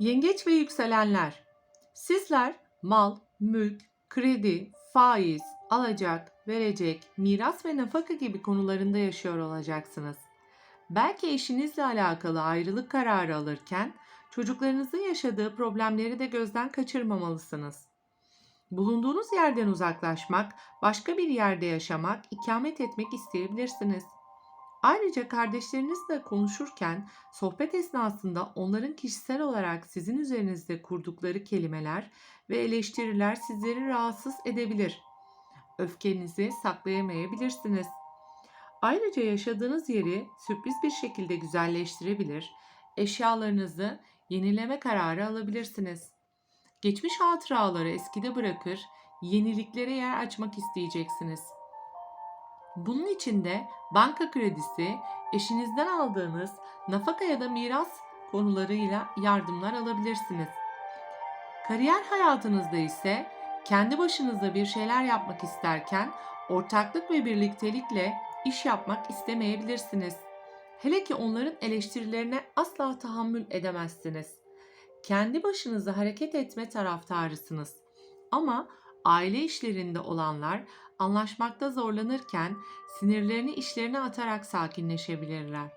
Yengeç ve yükselenler. Sizler mal, mülk, kredi, faiz, alacak, verecek, miras ve nafaka gibi konularında yaşıyor olacaksınız. Belki eşinizle alakalı ayrılık kararı alırken çocuklarınızın yaşadığı problemleri de gözden kaçırmamalısınız. Bulunduğunuz yerden uzaklaşmak, başka bir yerde yaşamak, ikamet etmek isteyebilirsiniz. Ayrıca kardeşlerinizle konuşurken sohbet esnasında onların kişisel olarak sizin üzerinizde kurdukları kelimeler ve eleştiriler sizleri rahatsız edebilir. Öfkenizi saklayamayabilirsiniz. Ayrıca yaşadığınız yeri sürpriz bir şekilde güzelleştirebilir, eşyalarınızı yenileme kararı alabilirsiniz. Geçmiş hatıraları eskide bırakır, yeniliklere yer açmak isteyeceksiniz. Bunun için de banka kredisi, eşinizden aldığınız nafaka ya da miras konularıyla yardımlar alabilirsiniz. Kariyer hayatınızda ise kendi başınıza bir şeyler yapmak isterken ortaklık ve birliktelikle iş yapmak istemeyebilirsiniz. Hele ki onların eleştirilerine asla tahammül edemezsiniz. Kendi başınıza hareket etme taraftarısınız. Ama aile işlerinde olanlar anlaşmakta zorlanırken sinirlerini işlerine atarak sakinleşebilirler.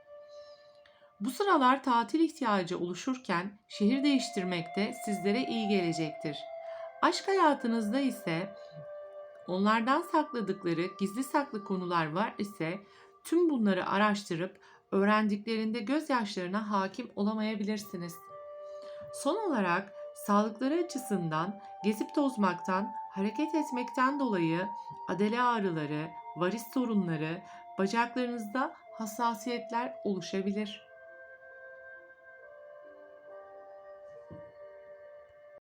Bu sıralar tatil ihtiyacı oluşurken şehir değiştirmek de sizlere iyi gelecektir. Aşk hayatınızda ise onlardan sakladıkları gizli saklı konular var ise tüm bunları araştırıp öğrendiklerinde gözyaşlarına hakim olamayabilirsiniz. Son olarak sağlıkları açısından gezip tozmaktan, hareket etmekten dolayı adele ağrıları, varis sorunları, bacaklarınızda hassasiyetler oluşabilir.